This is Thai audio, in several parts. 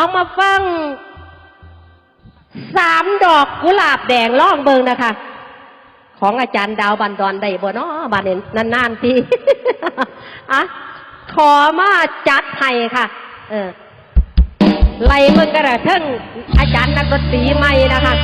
เอามาฟังสามดอกกุหลาบแดงล่องเบิงนะคะ ของอาจารย์ดาวบันดอนได้บ่เนาะบานเนนานๆทีอะขอมาจัดให้ค่ะ เออไล่มึงกระเทิงอาจารย์นักดนตรีใหม่นะคะ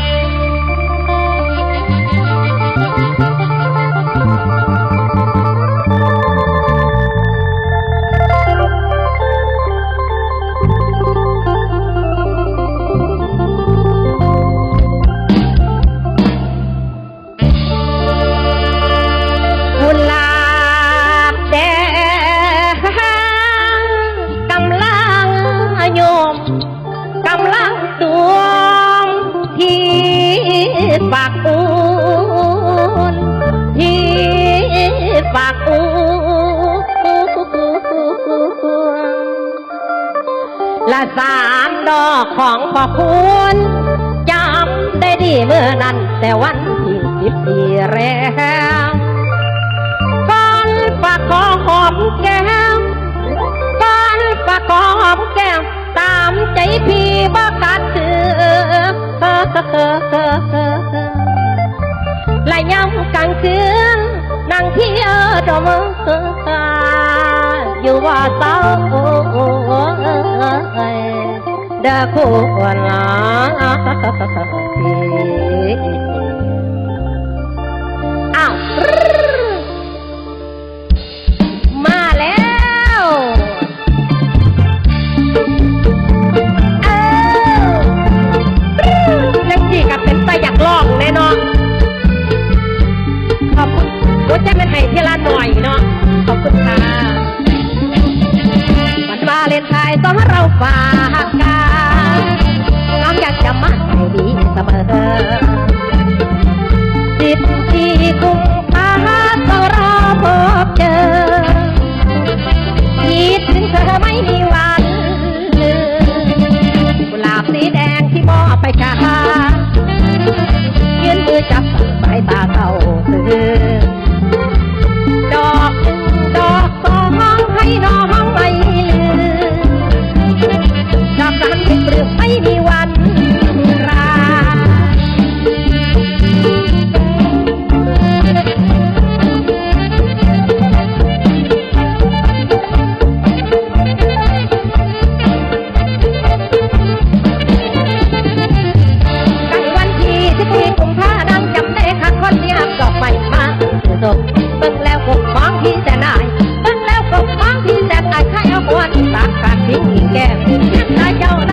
ำลังสวมที่ปากอูนที่ปากอูนละสามดอกของพ่อคุณจำได้ดีเมื่อนั้น แต่วันที่สิบสี่แรม และย้ำกลางคืนนั่ง โอ้ยแจ้งเป็นไห้เทยละหน่อยเนาะ ขอบคุณค่ะวันวาเลนไทน์สองเราฝาก